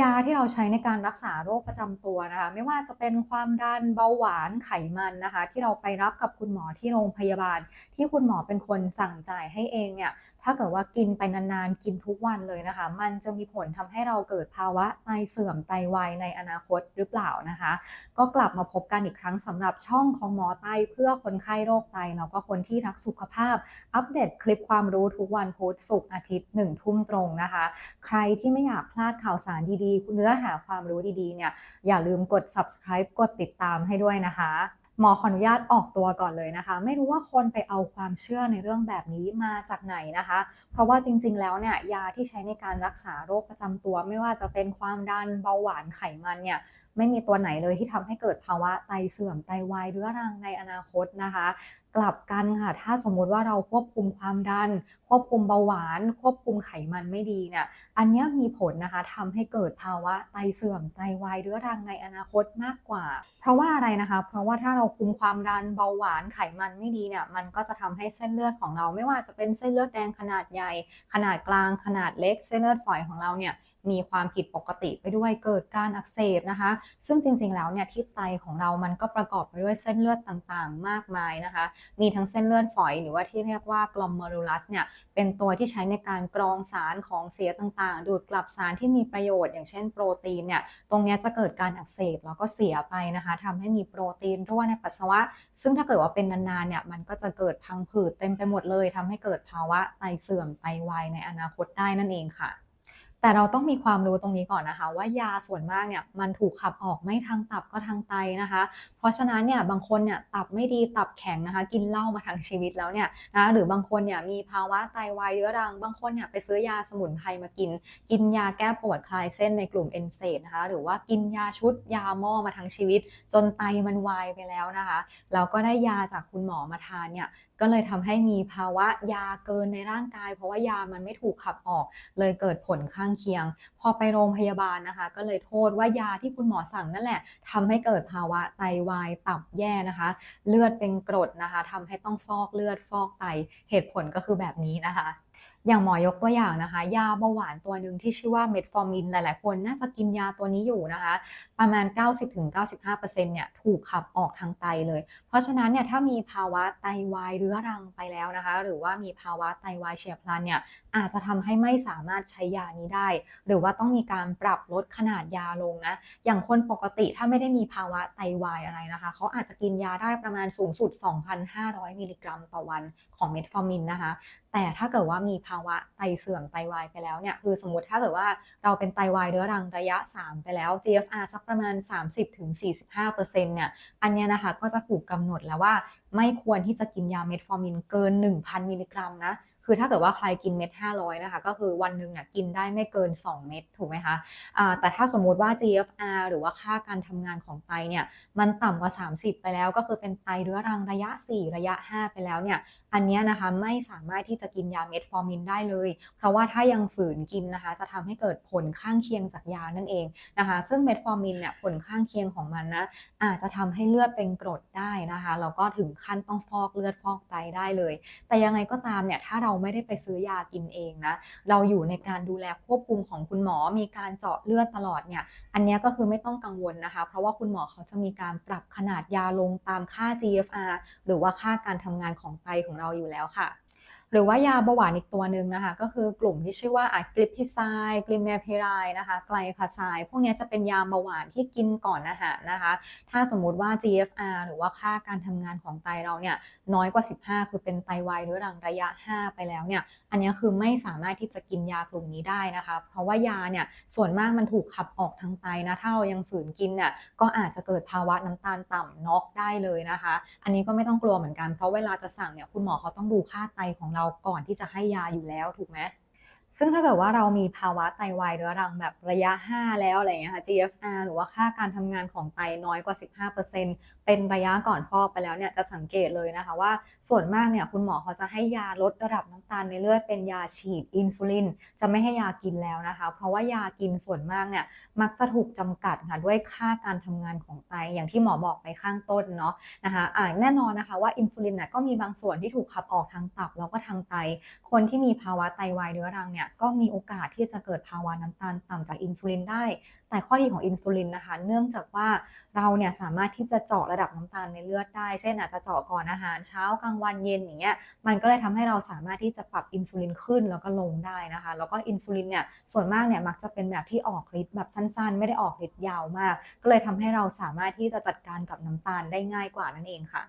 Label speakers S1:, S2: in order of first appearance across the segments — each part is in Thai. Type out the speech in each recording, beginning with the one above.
S1: ยาที่เราใช้ในการรักษาโรคประจำตัวนะคะ ไม่ว่าจะเป็นความดันเบาหวานไขมันนะคะ ที่เราไปรับกับคุณหมอที่โรงพยาบาล ที่คุณหมอเป็นคนสั่งจ่ายให้เองเนี่ยถ้าเกิดว่ากินไปนานๆ กินทุกวันเลยนะคะ มันจะมีผลทำให้เราเกิดภาวะไตเสื่อมไตวายในอนาคตหรือเปล่านะคะ ก็กลับมาพบกันอีกครั้งสำหรับช่องของหมอไตเพื่อคนไข้โรคไตแล้วก็คนที่รักสุขภาพ อัปเดตคลิปความรู้ทุกวันพุธศุกร์อาทิตย์หนึ่งทุ่มตรงนะคะ ใครที่ไม่อยากพลาดข่าวสารดีๆ เนื้อหาความรู้ดีๆ เนี่ยอย่าลืมกด subscribe กดติดตามให้ด้วยนะคะ หมอขออนุญาตออกตัวก่อนเลยนะคะ ไม่รู้ว่าคนไปเอาความเชื่อในเรื่องแบบนี้มาจากไหนนะคะ เพราะว่าจริงๆ แล้วเนี่ยยาที่ใช้ในการรักษาโรคประจำตัว ไม่ว่าจะเป็นความดันเบาหวานไขมันเนี่ยไม่มีตัวไหนเลยที่ทำให้เกิดภาวะไตเสื่อมไตวายเรื้อรังในอนาคตนะคะ กลับกันค่ะ ถ้าสมมุติว่าเราควบคุมความดัน ควบคุมเบาหวาน ควบคุมไขมันไม่ดีเนี่ย อันนี้มีผลนะคะทำให้เกิดภาวะไตเสื่อม ไตวายเรื้อรังในอนาคตมากกว่า เพราะว่าอะไรนะคะ เพราะว่าถ้าเราคุมความดันเบาหวานไขมันไม่ดีเนี่ย มันก็จะทำให้เส้นเลือดของเราไม่ว่าจะเป็นเส้นเลือดแดงขนาดใหญ่ ขนาดกลาง ขนาดเล็ก เส้นเลือดฝอยของเราเนี่ย มีความผิดปกติไปด้วยเกิดการอักเสบนะคะ ซึ่งจริงๆแล้วเนี่ยที่ไตของเรามันก็ประกอบไปด้วยเส้นเลือดต่างๆ มากมายนะคะ มีทั้งเส้นเลือดฝอยหรือว่าที่เรียกว่ากลอมเมอรูลัสเนี่ยเป็นตัวที่ใช้ในการกรองสารของเสียต่างๆ ดูดกลับสารที่มีประโยชน์อย่างเช่นโปรตีนเนี่ยตรงนี้จะเกิดการอักเสบแล้วก็เสียไปนะคะทำให้มีโปรตีนรั่วในปัสสาวะ ซึ่งถ้าเกิดว่าเป็นนานๆเนี่ยมันก็จะเกิดพังผืดเต็มไปหมดเลยทำให้เกิดภาวะไตเสื่อมไตวายในอนาคตได้นั่นเองค่ะ แต่เราต้องมีความรู้ตรงนี้ก่อนนะคะ ว่ายาส่วนมากเนี่ยมันถูกขับออกไม่ทางตับก็ทางไตนะคะ เพราะฉะนั้นเนี่ยบางคนเนี่ยตับไม่ดีตับแข็งนะคะ กินเหล้ามาทั้งชีวิตแล้วเนี่ยนะหรือบางคนเนี่ยมีภาวะไตวายเรื้อรัง บางคนเนี่ยไปซื้อยาสมุนไพรมากิน กินยาแก้ปวดคลายเส้นในกลุ่มเอนเซดนะคะหรือว่ากินยาชุดยาหม้อมาทั้งชีวิต จนไตมันวายไปแล้วนะคะแล้วก็ได้ยาจากคุณหมอมาทานเนี่ย ก็เลยทำให้มีภาวะยาเกินในร่างกาย เพราะว่ายามันไม่ถูกขับออก เลยเกิดผลข้างเคียง พอไปโรงพยาบาลนะคะ ก็เลยโทษว่ายาที่คุณหมอสั่งนั่นแหละทำให้เกิดภาวะไตวายตับแย่นะคะ เลือดเป็นกรดนะคะทำให้ต้องฟอกเลือดฟอกไตเหตุผลก็คือแบบนี้นะคะอย่างหมอยกตัวอย่างนะคะ ยาเบาหวานตัวหนึ่งที่ชื่อว่าเมทฟอร์มินหลาย ๆ คนน่าจะกินยาตัวนี้อยู่นะคะ ประมาณ 90-95%เนี่ยถูกขับออกทางไตเลย เพราะฉะนั้นเนี่ยถ้ามีภาวะไตวายเรื้อรังไปแล้วนะคะ หรือว่ามีภาวะไตวายเฉียบพลันเนี่ยอาจจะทำให้ไม่สามารถใช้ยานี้ได้ หรือว่าต้องมีการปรับลดขนาดยาลงนะอย่างคนปกติถ้าไม่ได้มีภาวะไตวายอะไรนะคะ เขาอาจจะกินยาได้ประมาณสูงสุด 2,500 มิลลิกรัมต่อวันของเมทฟอร์มินนะคะแต่ถ้าเกิดว่ามีภาวะไตเสื่อมไตวายไปแล้วเนี่ยคือสมมติถ้าเกิดว่าเราเป็นไตวายเรื้อรังระยะ 3 ไปแล้ว GFR สักประมาณ 30-45%เนี่ยอันเนี้ยนะคะก็จะถูกกำหนดแล้วว่าไม่ควรที่จะกินยาเมทฟอร์มินเกิน 1,000 มิลลิกรัมนะ คือถ้าเกิดว่าใครกินเม็ด500นะคะก็คือวันหนึ่งเนี่ยกินได้ไม่เกิน 2 เม็ดถูกไหมคะอ่าแต่ถ้าสมมุติว่า GFR หรือว่าค่าการทำงานของไตเนี่ยมันต่ำกว่า 30 ไปแล้ว ก็คือเป็นไตเรื้อรังระยะ 4 ระยะ 5 ไปแล้วเนี่ยอันนี้นะคะไม่สามารถที่จะกินยาเมทฟอร์มินได้เลย เพราะว่าถ้ายังฝืนกินนะคะ จะทำให้เกิดผลข้างเคียงจากยานั่นเองนะคะซึ่งเมทฟอร์มินเนี่ยผลข้างเคียงของมันนะอาจจะทำให้เลือดเป็นกรดได้นะคะแล้วก็ถึงขั้นต้องฟอกเลือดฟอกไตได้เลย แต่ยังไงก็ตามเนี่ยถ้าเราราไม่ได้ไปซื้อยากินเองนะ เราอยู่ในการดูแลควบคุมของคุณหมอ มีการเจาะเลือดตลอดเนี่ย อันนี้ก็คือไม่ต้องกังวลนะคะ เพราะว่าคุณหมอเขาจะมีการปรับขนาดยาลงตามค่า GFR หรือว่าค่าการทำงานของไตของเราอยู่แล้วค่ะ หรือว่ายาเบาหวานอีกตัวหนึ่งนะคะ ก็คือกลุ่มที่ชื่อว่าอะกลิปทิไซกลิเมเพไรด์นะคะไกลคาไซพวกนี้จะเป็นยาเบาหวานที่กินก่อนอาหารนะคะ ถ้าสมมุติว่า GFR หรือว่าค่าการทำงานของไตเราเนี่ยน้อยกว่า 15 คือเป็นไตวายเรื้อรังระยะ 5 ไปแล้วเนี่ย อันนี้คือไม่สามารถที่จะกินยากลุ่มนี้ได้นะคะ เพราะว่ายาเนี่ยส่วนมากมันถูกขับออกทางไตนะ ถ้าเรายังฝืนกินเนี่ยก็อาจจะเกิดภาวะน้ำตาลต่ำน็อกได้เลยนะคะ อันนี้ก็ไม่ต้องกลัวเหมือนกัน เพราะเวลาจะสั่งเนี่ยคุณหมอเขาต้องดูค่าไตของเราก่อนที่จะให้ยาอยู่แล้วถูกไหม ซึ่งถ้าเกิดว่าเรามีภาวะไตวายเรื้อรังแบบระยะ 5 แล้วอะไรอย่างเงี้ยค่ะ GFR หรือว่าค่าการทำงานของไตน้อยกว่า 15%เป็นระยะก่อนฟอกไปแล้วเนี่ยจะสังเกตเลยนะคะว่าส่วนมากเนี่ยคุณหมอเขาจะให้ยาลดระดับน้ำตาลในเลือดเป็นยาฉีดอินซูลินจะไม่ให้ยากินแล้วนะคะ เพราะว่ายากินส่วนมากเนี่ยมักจะถูกจำกัดค่ะด้วยค่าการทำงานของไตอย่างที่หมอบอกไปข้างต้นเนาะนะคะอ่าแน่นอนนะคะว่าอินซูลินน่ะก็มีบางส่วนที่ถูกขับออกทางตับแล้วก็ทางไต คนที่มีภาวะไตวายเรื้อรังเนี่ยเนี่ยก็มีโอกาสที่จะเกิดภาวะน้ำตาลต่ำจากอินซูลินได้ แต่ข้อดีของอินซูลินนะคะ เนื่องจากว่าเราเนี่ยสามารถที่จะเจาะระดับน้ำตาลในเลือดได้ เช่นอาจจะเจาะก่อนอาหารเช้ากลางวันเย็นอย่างเงี้ย มันก็เลยทำให้เราสามารถที่จะปรับอินซูลินขึ้นแล้วก็ลงได้นะคะ แล้วก็อินซูลินเนี่ยส่วนมากเนี่ยมักจะเป็นแบบที่ออกฤทธิ์แบบสั้น ๆ ไม่ได้ออกฤทธิ์ยาวมาก ก็เลยทำให้เราสามารถที่จะจัดการกับน้ำตาลได้ง่ายกว่านั่นเองค่ะ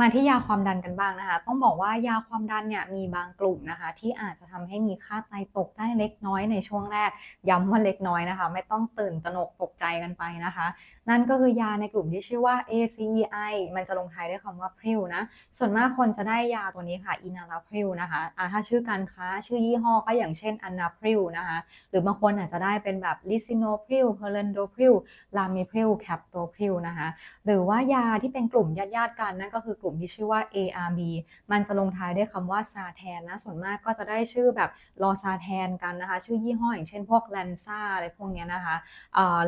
S1: มาที่ยาความดันกันบ้างนะคะ ต้องบอกว่ายาความดันเนี่ยมีบางกลุ่มนะคะ ที่อาจจะทำให้มีค่าไตตกได้เล็กน้อยในช่วงแรก ย้ำว่าเล็กน้อยนะคะ ไม่ต้องตื่นตระหนกตกใจกันไปนะคะ นั่นก็คือยาในกลุ่มที่ชื่อว่า ACEI มันจะลงท้ายด้วยคำว่าพริวนะ ส่วนมากคนจะได้ยาตัวนี้ค่ะอินาลาพริวนะคะอาถ้าชื่อการค้าชื่อยี่ห้อก็อย่างเช่นอันนาพริวนะคะ หรือบางคนอาจจะได้เป็นแบบลิซิโนพริวเพอร์เลนโดพริวลามิพริวแคปโตพริวนะคะ หรือว่ายาที่เป็นกลุ่มญาติๆกันนั่นก็คือกลุ่มที่ชื่อว่า ARB มันจะลงท้ายด้วยคำว่าซาแทนนะ ส่วนมากก็จะได้ชื่อแบบรอซาแทนกันนะคะ ชื่อยี่ห้ออย่างเช่นพวกแลนซ่าอะไรพวกเนี้ยนะคะ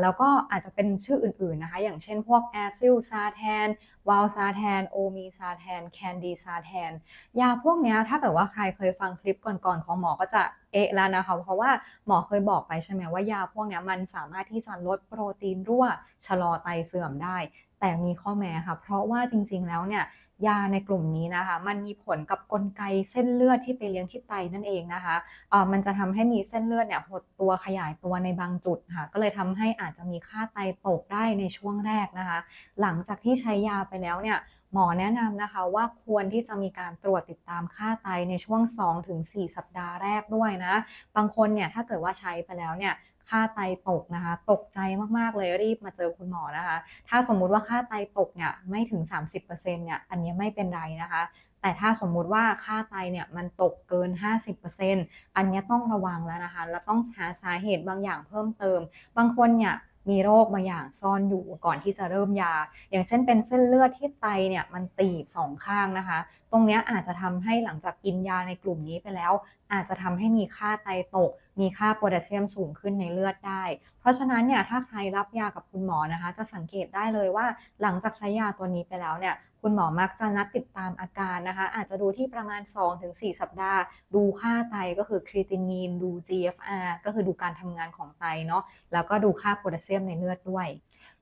S1: แล้วก็อาจจะเป็นชื่ออื่นๆนะคะ อย่างเช่นพวกแอซิลซาแทนวาลซาแทนโอมีซาแทนแคนดีซาแทนยาพวกเนี้ยถ้าเกิดว่าใครเคยฟังคลิปก่อนๆของหมอก็จะเอะแล้วนะคะเพราะว่าหมอเคยบอกไปใช่ไหมว่ายาพวกเนี้ยมันสามารถที่จะลดโปรตีนรั่วชะลอไตเสื่อมได้ แต่มีข้อแม้ค่ะ เพราะว่าจริงๆแล้วเนี่ย ยาในกลุ่มนี้นะคะ มันมีผลกับกลไกเส้นเลือดที่ไปเลี้ยงที่ไตนั่นเองนะคะเอ่อมันจะทำให้มีเส้นเลือดเนี่ยหดตัวขยายตัวในบางจุดค่ะ ก็เลยทำให้อาจจะมีค่าไตตกได้ในช่วงแรกนะคะ หลังจากที่ใช้ยาไปแล้วเนี่ย หมอแนะนำนะคะว่าควรที่จะมีการตรวจติดตามค่าไตในช่วง 2-4 สัปดาห์แรกด้วยนะ บางคนเนี่ยถ้าเกิดว่าใช้ไปแล้วเนี่ยค่าไตตกนะคะ ตกใจมาก ๆ เลยรีบมาเจอคุณหมอนะคะ ถ้าสมมุติว่าค่าไตตกเนี่ยไม่ถึง 30%เนี่ยอันนี้ไม่เป็นไรนะคะ แต่ถ้าสมมุติว่าค่าไตเนี่ยมันตกเกิน 50%อันนี้ต้องระวังแล้วนะคะ แล้วต้องหาสาเหตุบางอย่างเพิ่มเติม บางคนเนี่ย มีโรคมาอย่างซ่อนอยู่ก่อนที่จะเริ่มยา อย่างเช่นเป็นเส้นเลือดที่ไตเนี่ยมันตีบสองข้างนะคะ ตรงนี้อาจจะทำให้หลังจากกินยาในกลุ่มนี้ไปแล้ว อาจจะทำให้มีค่าไตตก มีค่าโพแทสเซียมสูงขึ้นในเลือดได้ เพราะฉะนั้นเนี่ยถ้าใครรับยากับคุณหมอนะคะ จะสังเกตได้เลยว่าหลังจากใช้ยาตัวนี้ไปแล้วเนี่ย คุณหมอมักจะนัดติดตามอาการนะคะ อาจจะดูที่ประมาณ 2-4 สัปดาห์ ดูค่าไตก็คือครีตินีน ดู GFR ก็คือดูการทำงานของไตเนาะแล้วก็ดูค่าโพแทสเซียมในเลือดด้วย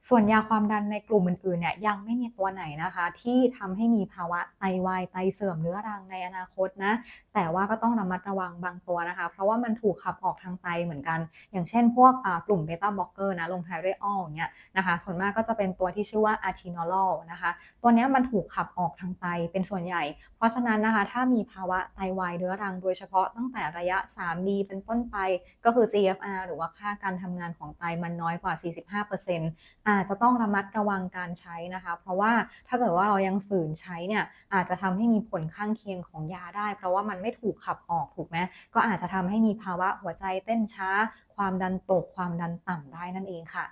S1: ส่วนยาความดันในกลุ่มอื่นๆเนี่ยยังไม่มีตัวไหนนะคะ ที่ทำให้มีภาวะไตวายไตเสื่อมเรื้อรังในอนาคตนะแต่ว่าก็ต้องระมัดระวังบางตัวนะคะ เพราะว่ามันถูกขับออกทางไตเหมือนกัน อย่างเช่น พวกกลุ่มเบต้าบล็อกเกอร์นะลงท้ายด้วยออลอเงี้ยนะคะส่วนมากก็จะเป็นตัวที่ชื่อว่าอะทินอลอลนะคะตัวนี้มันถูกขับออกทางไตเป็นส่วนใหญ่ เพราะฉะนั้นนะคะถ้ามีภาวะไตวายเรื้อรังโดยเฉพาะตั้งแต่ระยะ 3B เป็นต้นไปก็คือ GFR หรือว่าค่าการทำงานของไตมันน้อยกว่า 45%อาจจะต้องระมัดระวังการใช้นะคะ เพราะว่าถ้าเกิดว่าเรายังฝืนใช้เนี่ยอาจจะทำให้มีผลข้างเคียงของยาได้ เพราะว่ามันไม่ถูกขับออกถูกไหมก็อาจจะทำให้มีภาวะหัวใจเต้นช้า ความดันตกความดันต่ำได้นั่นเองค่ะ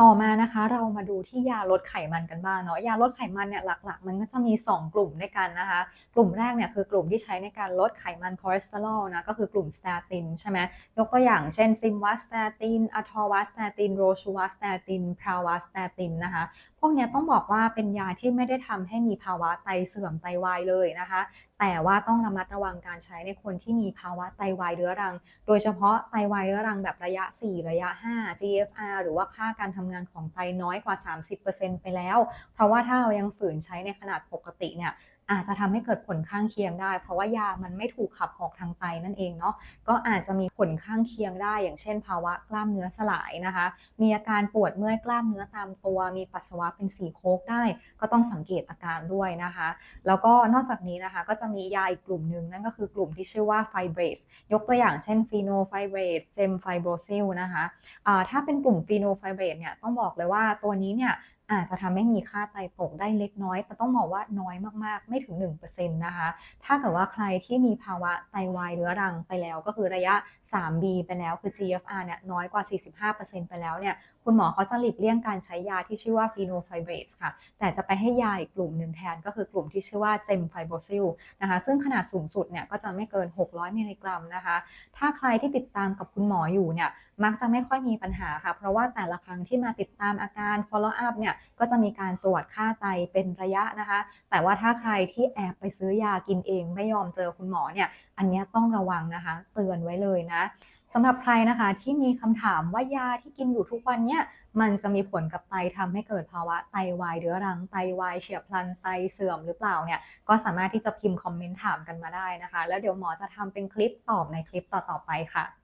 S1: ต่อมานะคะเรามาดูที่ยาลดไขมันกันบ้างเนาะยาลดไขมันเนี่ยหลักๆ มันก็จะมี 2 กลุ่มด้วยกันนะคะ กลุ่มแรกเนี่ยคือกลุ่มที่ใช้ในการลดไขมันคอเลสเตอรอลนะก็คือกลุ่มสเตตินใช่ไหมยกตัวอย่างเช่นซิมวัสเตตินอะทอวัสเตตินโรชูวัสเตตินพราวัสเตตินนะคะพวกนี้ต้องบอกว่าเป็นยาที่ไม่ได้ทำให้มีภาวะไตเสื่อมไตวายเลยนะคะ แต่ว่าต้องระมัดระวังการใช้ในคนที่มีภาวะไตวายเรื้อรัง โดยเฉพาะไตวายเรื้อรังแบบระยะ 4 ระยะ 5 GFR หรือว่าค่าการทำงานของไตน้อยกว่า 30%ไปแล้ว เพราะว่าถ้าเรายังฝืนใช้ในขนาดปกติเนี่ย อาจจะทำให้เกิดผลข้างเคียงได้ เพราะว่ายามันไม่ถูกขับออกทางไตนั่นเองเนาะก็อาจจะมีผลข้างเคียงได้ อย่างเช่น ภาวะกล้ามเนื้อสลายนะคะ มีอาการปวดเมื่อยกล้ามเนื้อตามตัว มีปัสสาวะเป็นสีโคกได้ ก็ต้องสังเกตอาการด้วยนะคะ แล้วก็นอกจากนี้นะคะก็จะมียาอีกกลุ่มหนึ่งนั่นก็คือกลุ่มที่ชื่อว่าไฟเบรสยกตัวอย่างเช่นฟีโนไฟเบรสเจมไฟโบรซิลนะคะอ่าถ้าเป็นกลุ่มฟีโนไฟเบรสเนี่ยต้องบอกเลยว่าตัวนี้เนี่ย อาจจะทำให้มีค่าไตตกได้เล็กน้อย แต่ต้องบอกว่าน้อยมากๆ ไม่ถึง 1%นะคะ ถ้าเกิดว่าใครที่มีภาวะไตวายเรื้อรังไปแล้ว ก็คือระยะ 3B ไปแล้วคือ GFR เนี่ยน้อยกว่า 45%ไปแล้วเนี่ยคุณหมอเขาจะหลีกเลี่ยงการใช้ยาที่ชื่อว่าฟีโนไฟเบรสค่ะ แต่จะไปให้ยาอีกกลุ่มหนึ่งแทนก็คือกลุ่มที่ชื่อว่าเจมไฟโบซิลนะคะ ซึ่งขนาดสูงสุดเนี่ยก็จะไม่เกิน 600 มิลลิกรัมนะคะ ถ้าใครที่ติดตามกับคุณหมออยู่เนี่ยมักจะไม่ค่อยมีปัญหาค่ะ เพราะว่าแต่ละครั้งที่มาติดตามอาการ follow up เนี่ย ก็จะมีการตรวจค่าไตเป็นระยะนะคะ แต่ว่าถ้าใครที่แอบไปซื้อยากินเอง ไม่ยอมเจอคุณหมอเนี่ย อันนี้ต้องระวังนะคะ เตือนไว้เลยนะ สำหรับใครนะคะที่มีคำถามว่ายาที่กินอยู่ทุกวันเนี่ยมันจะมีผลกับไตทำให้เกิดภาวะไตวายเรื้อรังไตวายเฉียบพลันไตเสื่อมหรือเปล่าเนี่ยก็สามารถที่จะพิมพ์คอมเมนต์ถามกันมาได้นะคะ แล้วเดี๋ยวหมอจะทำเป็นคลิปตอบในคลิปต่อๆไปค่ะ